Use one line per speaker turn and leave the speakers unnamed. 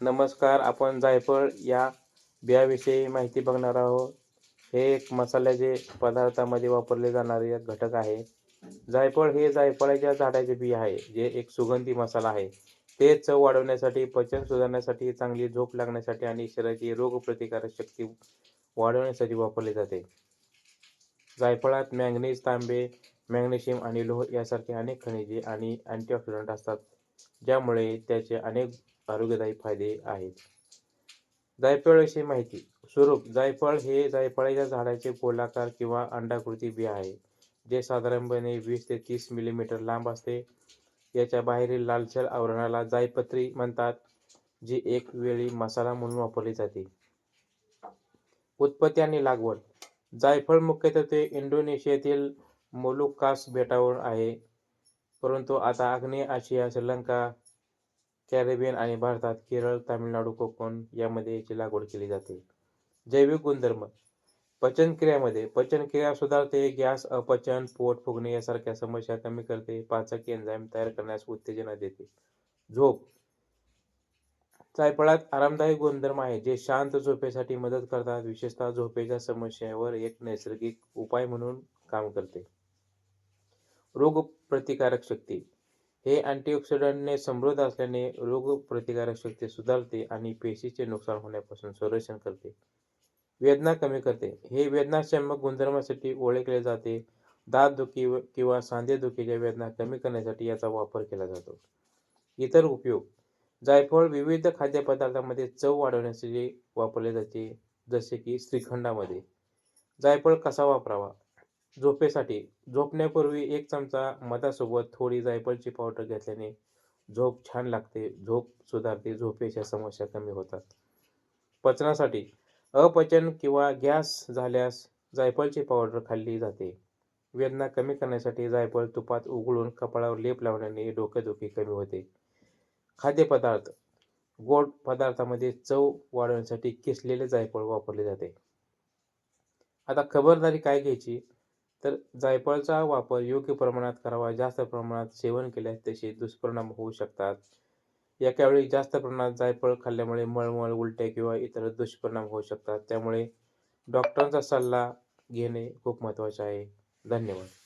नमस्कार आपण जायफळ या बियाविषयी माहिती बघणार आहोत. हे एक मसाल्याचे पदार्थामध्ये वापरले जाणारे एक घटक आहे. जायफळ हे जायफळाच्या झाडाचे बी आहे जे एक सुगंधी मसाला आहे. ते चव वाढवण्यासाठी पचन सुधारण्यासाठी चांगली झोप लागण्यासाठी आणि शरीराची रोगप्रतिकारक शक्ती वाढवण्यासाठी वापरले जाते. जायफळात मॅंगनीज तांबे मॅग्नेशियम आणि लोह यासारखे अनेक खनिजे आणि अँटीऑक्सिडंट असतात ज्यामुळे त्याचे अनेक आरोग्यदायी फायदे आहेत. जायफळविषयी माहिती. स्वरूप जायफळ हे जायफळाच्या झाडाचे गोलाकार किंवा अंडाकृती बी आहे जे साधारणपणे वीस ते तीस मिलीमीटर लांब असते. याच्या बाहेरील लालसर आवरणाला जायपत्री म्हणतात जी एक वेळी मसाला म्हणून वापरली जाते. उत्पत्ती आणि लागवड. जायफळ मुख्यतः इंडोनेशियातील मोलुकास बेटावर आहे परंतु आता आग्नेय आशिया श्रीलंका कॅरेबियन आणि भारतात केरळ तामिळनाडू कोकण यामध्ये याची लागवड केली जाते. जैविक गुणधर्म. पचनक्रियामध्ये पचनक्रिया सुधारते गॅस अपचन पोट फुगणे यासारख्या समस्या कमी करते पाचक एन्झाईम तयार करण्यास उत्तेजना देते. झोप. जायफळात आरामदायी गुणधर्म आहे जे शांत झोपेसाठी मदत करतात विशेषतः झोपेच्या समस्येवर एक नैसर्गिक उपाय म्हणून काम करते. रोग प्रतिकारक शक्ती. हे अँटीऑक्सिडंटने समृद्ध असल्याने रोगप्रतिकारक शक्ती सुधारते आणि पेशीचे नुकसान होण्यापासून संरक्षण करते. वेदना कमी करते. हे वेदनाशमक गुणधर्मासाठी ओळखले जाते. दात दुखी किंवा सांधेदुखीच्या वेदना कमी करण्यासाठी याचा वापर केला जातो. इतर उपयोग. जायफळ विविध खाद्यपदार्थांमध्ये चव वाढवण्यासाठी वापरले जाते जसे की श्रीखंडामध्ये. जायफळ कसा वापरावा? झोपेसाठी. झोपण्यापूर्वी एक चमचा मधासोबत थोडी जायफळची पावडर घेतल्याने झोप छान लागते. झोप सुधारते. झोपेच्या समस्या कमी होतात. पचनासाठी. अपचन किंवा गॅस झाल्यास जायफळची पावडर खाल्ली जाते. वेदना कमी करण्यासाठी जायफळ तुपात उघडून कपाळावर लेप लावण्याने डोकेदुखी कमी होते. खाद्यपदार्थ. गोड पदार्थामध्ये चव वाढवण्यासाठी किसलेले जायफळ वापरले जाते. आता खबरदारी काय घ्यायची? तर जायफळचा वापर योग्य प्रमाणात करावा जास्त प्रमाणात सेवन केल्यास त्याचे दुष्परिणाम होऊ शकतात. एकावेळी जास्त प्रमाणात जायफळ खाल्ल्यामुळे मळमळ उलट्या किंवा इतर दुष्परिणाम होऊ शकतात. त्यामुळे डॉक्टरांचा सल्ला घेणे खूप महत्त्वाचे आहे. धन्यवाद.